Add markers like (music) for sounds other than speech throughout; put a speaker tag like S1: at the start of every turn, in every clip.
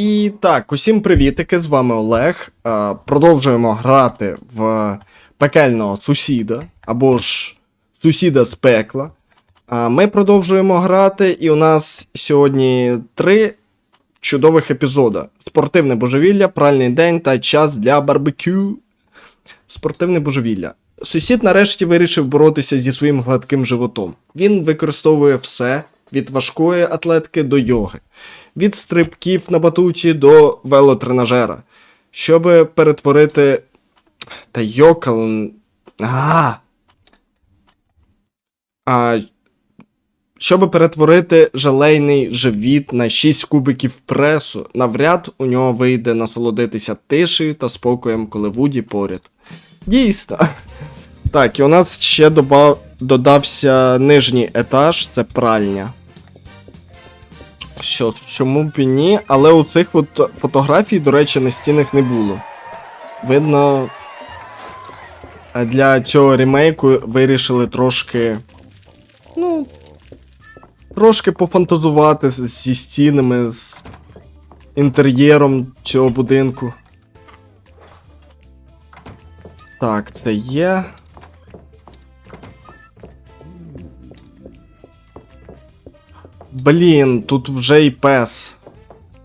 S1: І так, усім привітики, з вами Олег. Е, Продовжуємо грати в пекельного сусіда, або ж сусіда з пекла. Е, Ми продовжуємо грати, і у нас сьогодні три чудових епізода: спортивне божевілля, пральний день та час для барбекю. Спортивне божевілля. Сусід нарешті вирішив боротися зі своїм гладким животом. Він використовує все від важкої атлетики до йоги, від стрибків на батуті до велотренажера, щоб перетворити. Та йокал. А. а щоб перетворити жалейний живіт на 6 кубиків пресу, навряд у нього вийде насолодитися тишею та спокоєм, коли Вуді поряд. Дійсно. Так, і у нас ще додався нижній етаж, це пральня. Що, чому б і ні, але у цих от фотографій, до речі, на стінах не було. Видно, е, для цього ремейку вирішили трошки. Ну. Трошки пофантазувати зі стінами, з інтер'єром цього будинку. Так, це є. Блін, тут вже і пес.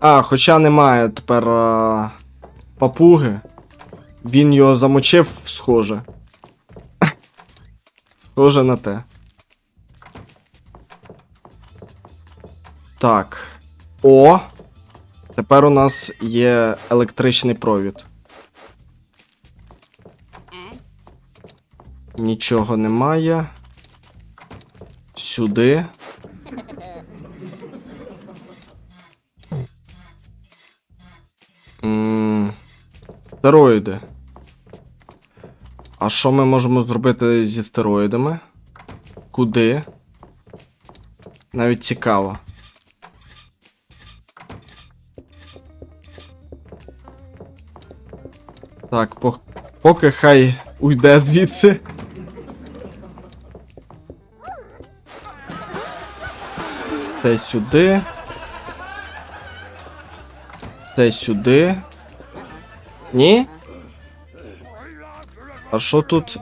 S1: А, хоча немає тепер а, папуги. Він його замочив, схоже. Схоже на те. Так. О! Тепер у нас є електричний провід. Нічого немає. Сюди. Стероїди. А що ми можемо зробити зі стероїдами? Куди? Навіть цікаво. Так, по... поки хай уйде звідси. Це сюди. Це сюди. Ні? А що тут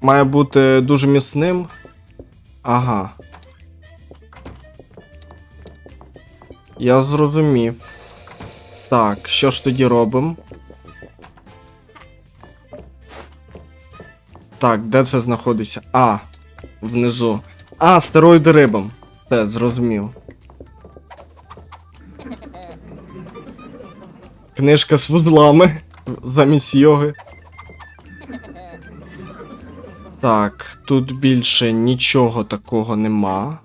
S1: має бути дуже міцним? Ага. Я зрозумів. Так, що ж тоді робимо? Так, де це знаходиться? А, внизу. А, стероїди рибам. Все, зрозумів. Книжка з вузлами замість йоги. Так, тут більше нічого такого нема.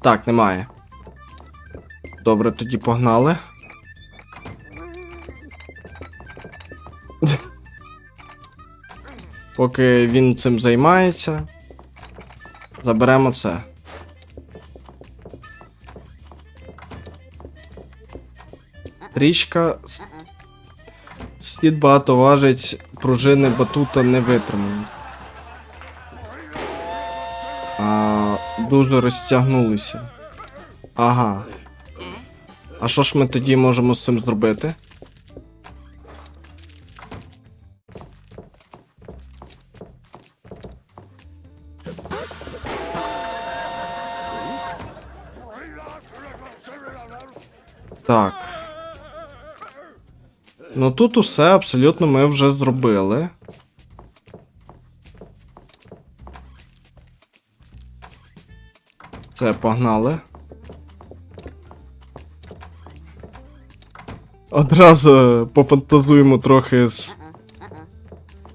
S1: Так, немає. Добре, тоді погнали. (laughs) Поки він цим займається, заберемо це. Стрічка. Слід багато важить, пружини батута не витримані. А, дуже розтягнулися. Ага. А що ж ми тоді можемо з цим зробити? Тут усе абсолютно ми вже зробили. Це погнали. Одразу пофантазуємо трохи з.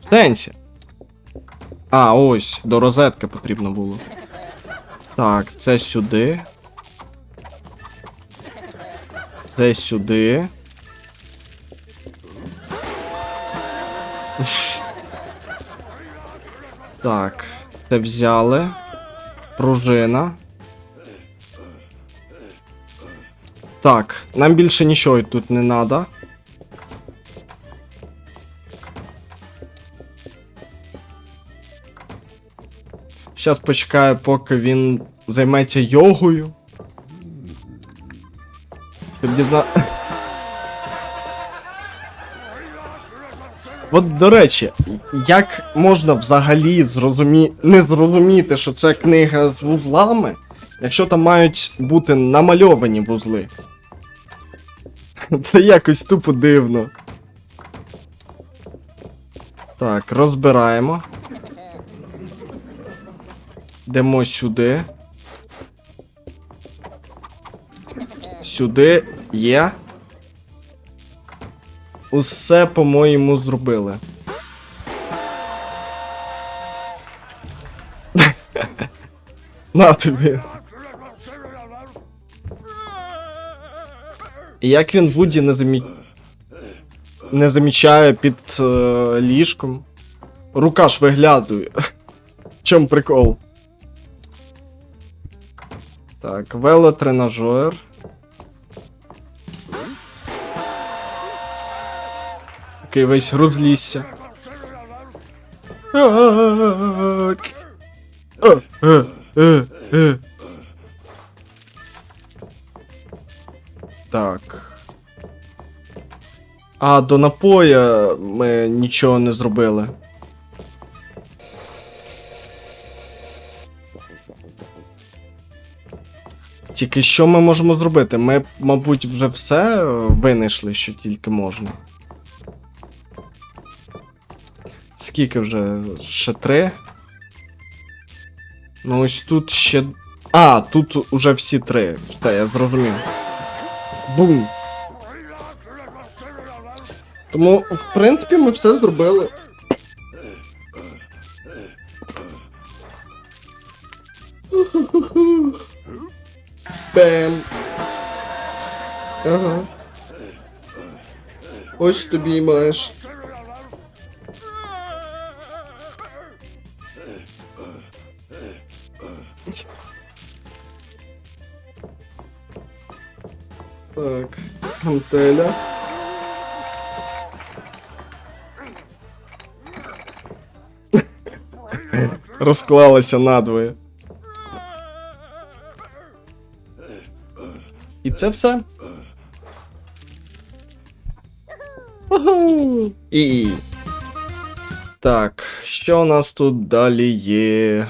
S1: Сенсі. А, ось, до розетки потрібно було. Так, це сюди. Це сюди. Так, це взяли. Пружина. Так, нам більше нічого тут не треба. Зараз почекаю, поки він займеться йогою. Щоб дізна... От, до речі, як можна взагалі зрозумі... не зрозуміти, що це книга з вузлами, якщо там мають бути намальовані вузли? Це якось тупо дивно. Так, розбираємо. Йдемо сюди. Сюди є. Усе, по-моєму, зробили. (laughs) На тобі. І як він Вуді не замі... не замічає під е, ліжком. Рука ж виглядує. В чому прикол? Так, велотренажер. Такий весь розлісся. Так. А, до напоя ми нічого не зробили. Тільки що ми можемо зробити? Ми, мабуть, вже все винайшли, що тільки можна. Скільки вже? Ще три? Ну ось тут ще. А, тут уже всі три. Все, я зрозумів. Бум. Тому, в принципі, ми все зробили. Бем. Ага. Ось тобі й маєш. Гантеля. (laughs) Розклалася надвоє. І це все. І. Так, що у нас тут далі є?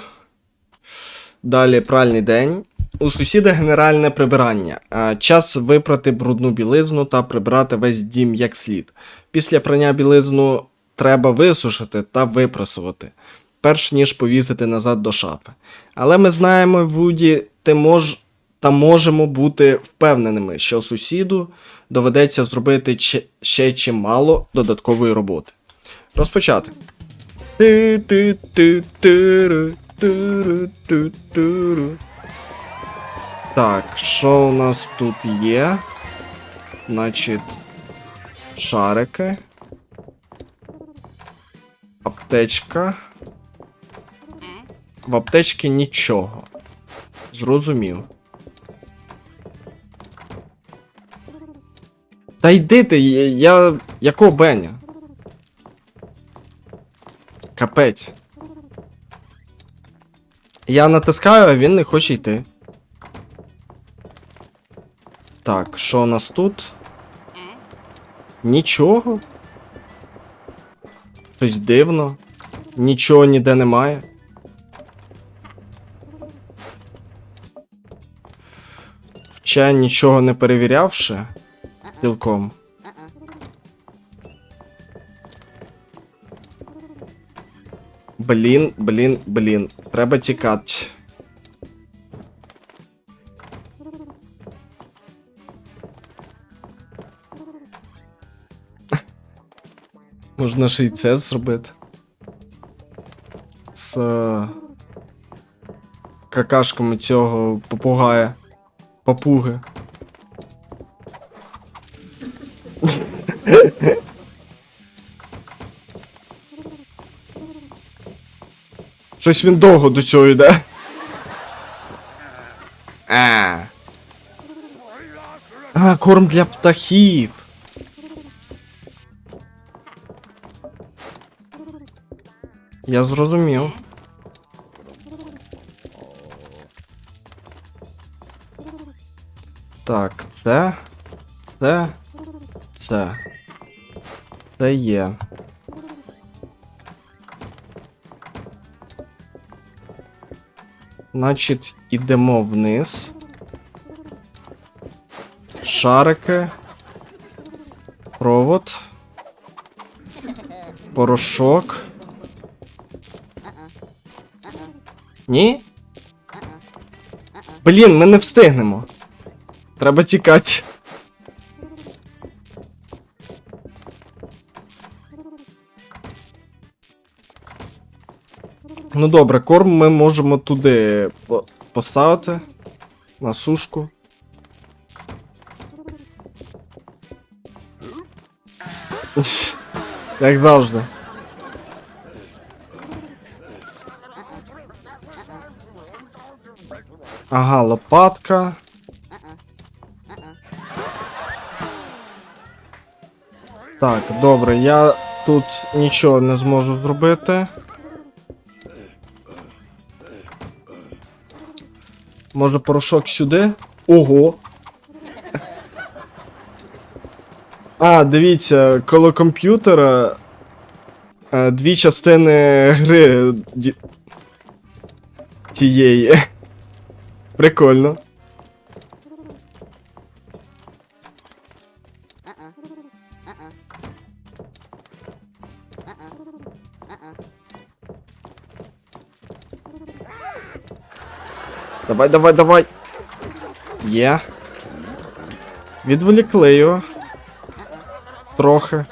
S1: Далі пральний день. У сусіда генеральне прибирання. Час випрати брудну білизну та прибрати весь дім як слід. Після прання білизну треба висушити та випрасувати, перш ніж повісити назад до шафи. Але ми знаємо, Вуді, ти мож... та можемо бути впевненими, що сусіду доведеться зробити ще- чимало додаткової роботи. Розпочати. Ти-ти-ти-тиру, тиру-ту-туру. Так, що у нас тут є? Значить, шарики. Аптечка. В аптечці нічого. Зрозумів. Та йди ти, я. Якого Беня? Капець. Я натискаю, а він не хоче йти. Так, що у нас тут? Нічого. Щось дивно. Нічого ніде немає. Хоча нічого не перевірявши. Цілком. Блін, блін, блін. Треба тікати. Можна ще й це зробити. З е, какашками цього попугая. Папуги. Щось він довго до цього йде. А. Корм для птахів. Я зрозумів. Так, це, це, це. Це є. Значить, ідемо вниз. Шарики. Провод. Порошок. Ні? Блін, ми не встигнемо. Треба тікати. Ну добре, корм ми можемо туди по- поставити. На сушку. Як завжди. Ага, лопатка. Так, добре, я тут нічого не зможу зробити. Може порошок сюди? Ого. А, дивіться, коло комп'ютера е, дві частини гри ді... цієї. Прикольно. Давай, давай, давай. Є. Відволікли його. Трохи.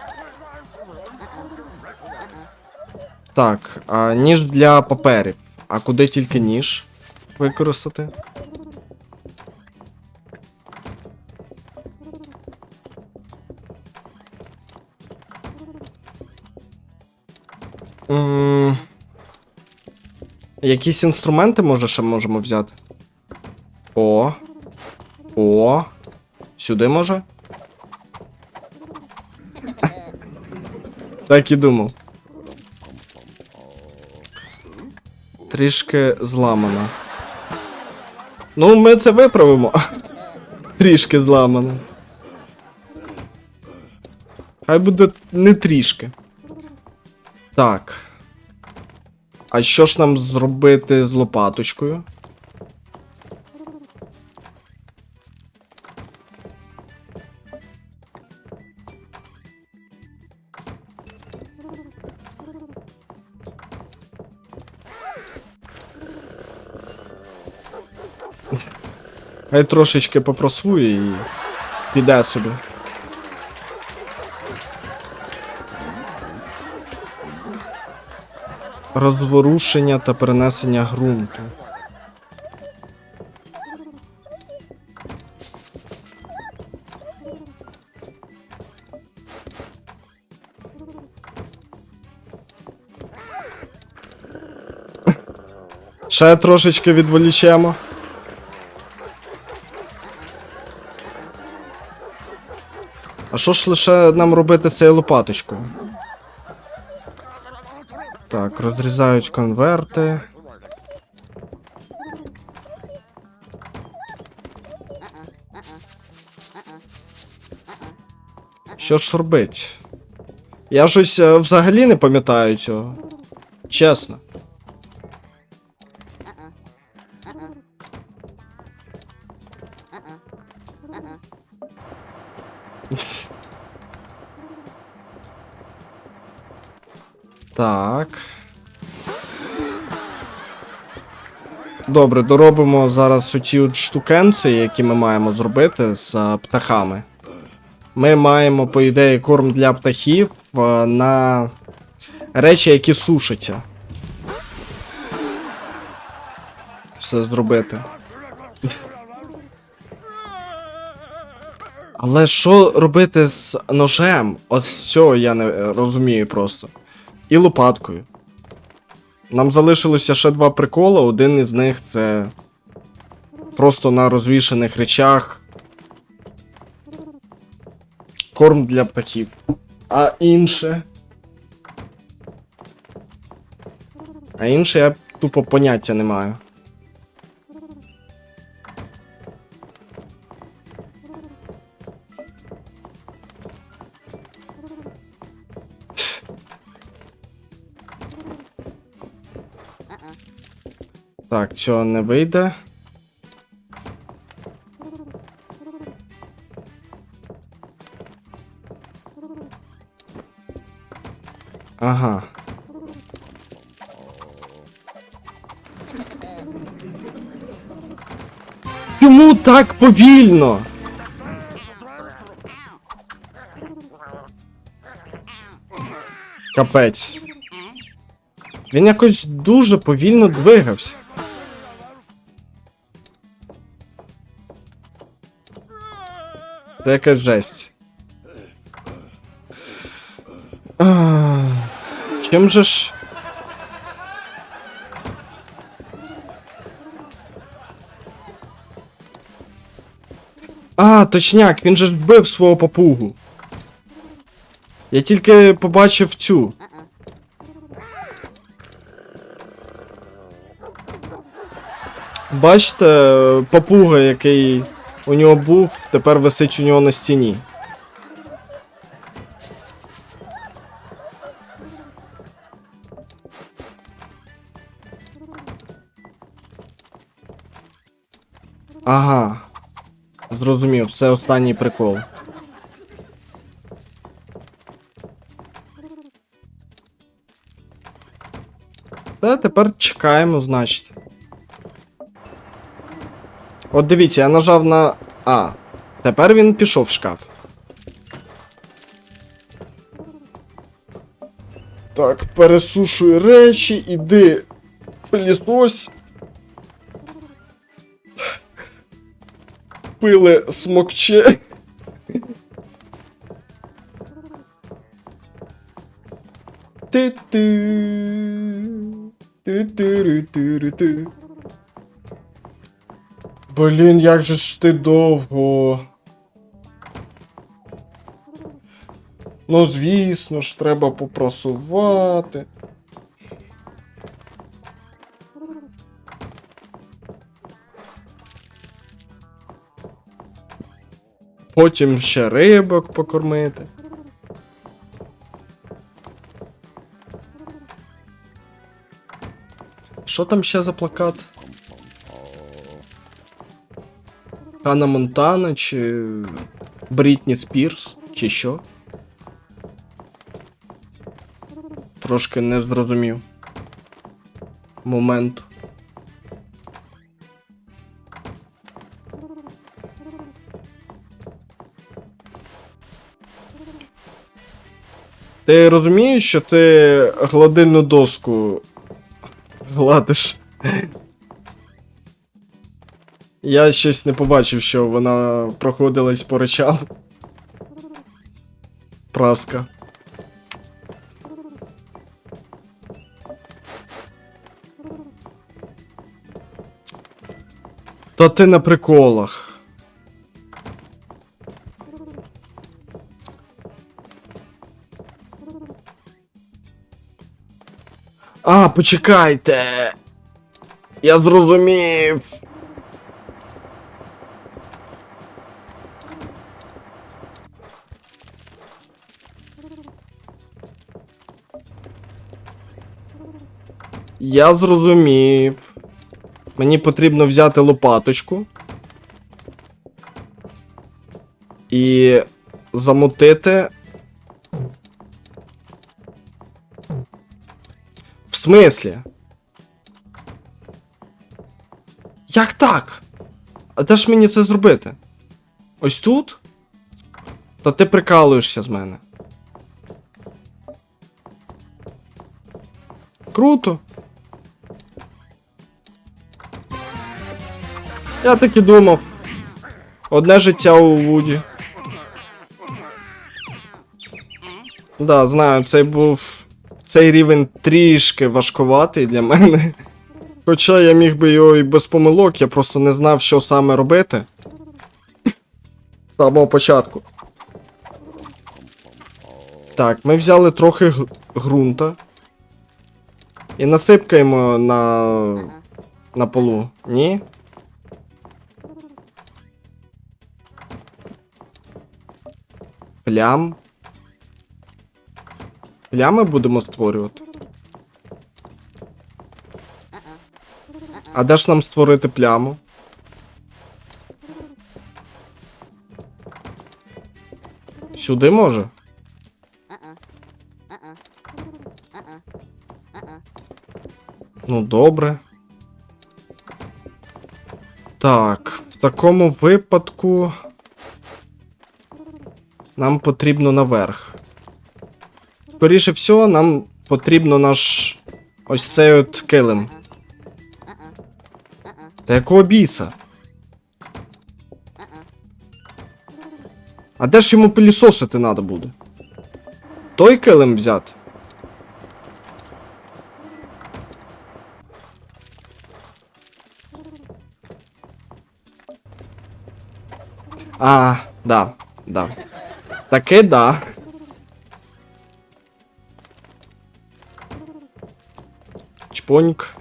S1: Так, а ніж для паперів. А куди тільки ніж використати? М, Якісь інструменти, може, ще можемо взяти? О. О. Сюди може? (laughs) Так і думав. Трішки зламано. Ну, ми це виправимо. Трішки зламано. Хай буде не трішки. Так. А що ж нам зробити з лопаточкою? Хай трошечки попросує і піде собі. Розворушення та перенесення ґрунту. Ще трошечки відволічемо. А що ж лише нам робити з цією лопаточкою? Так, розрізають конверти. Що ж робить? Я щось е, взагалі не пам'ятаю цього. Чесно. (laughs) Так. Добре, доробимо зараз оті штукенці, які ми маємо зробити з е, птахами. Ми маємо, по ідеї, корм для птахів е, на речі, які сушаться. Все зробити. (laughs) Але що робити з ножем? Ось цього я не розумію просто. І лопаткою. Нам залишилося ще два приколи. Один із них це просто на розвішаних речах. Корм для птахів. А інше. А інше я тупо поняття не маю. Так, цього не вийде. Ага. Чому так повільно? Капець. Він якось дуже повільно двигався. Це якась жесть. Ах, Чим же ж. А, точняк, він же вбив свого папугу. Я тільки побачив цю. Бачите, папуга, який у нього був, тепер висить у нього на стіні. Ага. Зрозумів, це останній прикол. Та тепер чекаємо, значить. От дивіться, я нажав на. А. Тепер він пішов в шкаф. Так, пересушуй речі, іди пилісось. Пили смокче. Ти-ти. Ти-ти-ри-ти-ри-ти. Блін, як же ж ти довго. Ну, звісно ж, треба попрасувати. Потім ще рибок покормити. Що там ще за плакат? Хана Монтана чи Брітні Спірс, чи що? Трошки не зрозумів. Момент. Ти розумієш, що ти гладильну доску гладиш? Я щось не побачив, що вона проходилась по речам. Праска. Та ти на приколах. А, почекайте. Я зрозумів. Я зрозумів. Мені потрібно взяти лопаточку. І замутити. В смислі? Як так? А де ж мені це зробити? Ось тут? Та ти прикалуєшся з мене. Круто. Я так і думав. Одне життя у Вуді. Да, знаю, цей був. Цей рівень трішки важкуватий для мене. Хоча я міг би його і без помилок, я просто не знав, що саме робити. З самого початку. Так, ми взяли трохи г- ґрунта. І насипкаємо на. на полу. Ні? Плям. Плями будемо створювати. А де ж нам створити пляму? Сюди може? Ну, добре. Так, в такому випадку. Нам потрібно наверх. Скоріше всього, нам потрібно наш ось цей от килим. Та якого біса? А де ж йому пилісосити треба буде? Той килим взяти. А, да, да. Таки да. Чпоньк.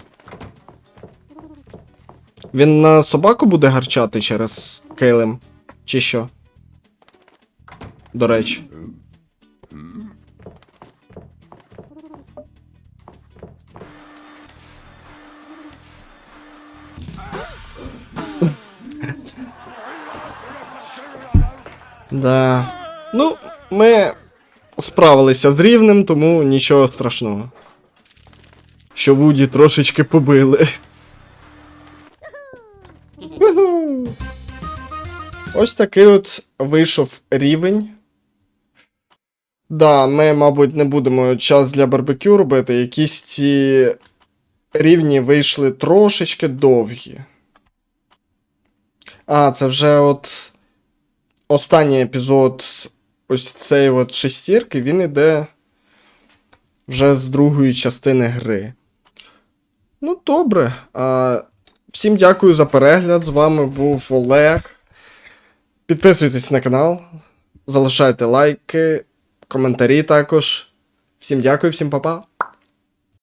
S1: Він на собаку буде гарчати через килим? Чи що? До речі. (laughs) Да. Ну, ми справилися з рівнем, тому нічого страшного. Що Вуді трошечки побили. Ось такий от вийшов рівень. Да, ми, мабуть, не будемо час для барбекю робити. Якісь ці рівні вийшли трошечки довгі. А, це вже от останній епізод ось цей от шестірки, він іде вже з другої частини гри. Ну, добре. А, всім дякую за перегляд. З вами був Олег. Підписуйтесь на канал, залишайте лайки, коментарі також. Всім дякую, всім па-па.